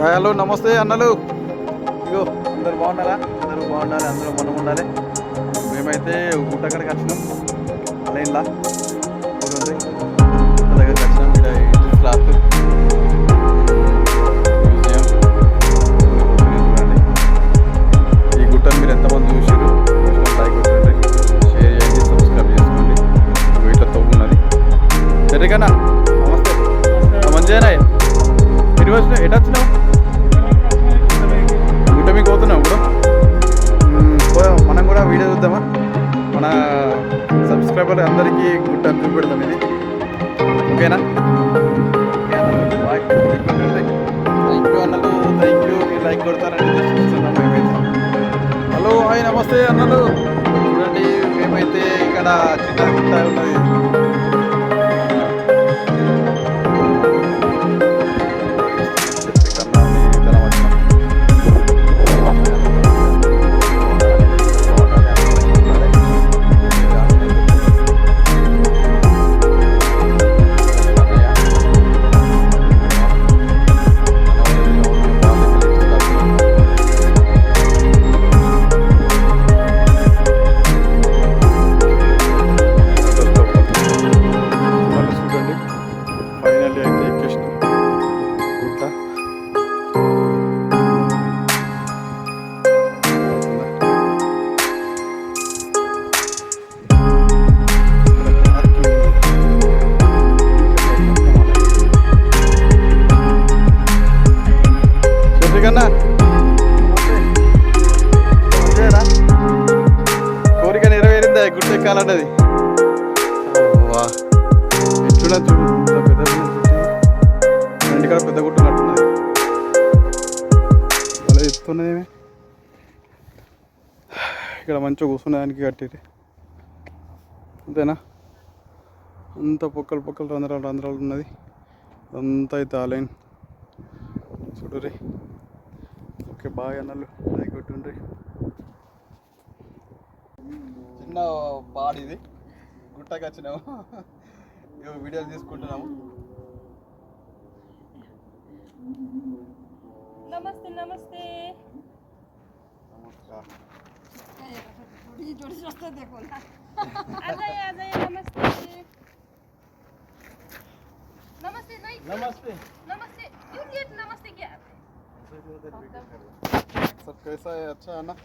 Hello నమస్తే అన్నలు. ఇగో అందరు బాగున్నారా? అందరూ బాగుండాలి అందరూ మనం ఉండాలి. మేమైతే గుట్టక్కడికి వచ్చినాం. లైన్లా దగ్గరికి వచ్చినాం. ఇక్కడ క్లాత్. ఈ గుట్టను మీరు ఎంతమంది చూసారు లైక్ కొట్టండి షేర్ చేయండి సబ్స్క్రైబ్ చేసుకోండి. ఇగో ఇట్లా నమస్తే. వచ్చినావు ఎటు వచ్చినావు మన సబ్స్క్రైబర్ అందరికీ గుట్ట చూపెడదాం ఇది ఓకేనా థ్యాంక్ యూ అన్నలు. థ్యాంక్ యూ మీరు లైక్ కొడతారని చూస్తున్నాం మేమైతే. హలో హాయ్ నమస్తే అన్నలు. చూడండి మేమైతే ఇక్కడ చిన్న గుట్ట ఉన్నది. ఫైనల్లీ అయితే ఎక్కేసినాం గుట్ట కోరిక నెరవేరిందా? గుట్ట ఎక్కాలన్నది వా. ఎట్లున్నా చూడు ఇంటికాడ పెద్ద గుట్ట అలా ఎత్తున్నదేమే ఇక్కడ మంచిగా కూర్చున్నదానికి కట్టేది అంతేనా? అంత పొక్కలు పొక్కలు రంధ్రాలు రంధ్రాలు ఉన్నది. అంతా అయితే ఆలైన్ చూడరి ఓకే బాగా అన్నలు. లైక్ కొట్టుండ్రి. చిన్న బాడీది ఇది గుట్టకి వచ్చినాము. ఇగో వీడియోలు తీసుకుంటున్నాము. नमस्ते नमस्ते नमस्कार थोड़ी जोड़ी रास्ता देखो ना आ जाइए आ जाइए नमस्ते नमस्ते नहीं नमस्ते नमस्ते क्यों ये नमस्ते क्या सब कैसा है अच्छा है ना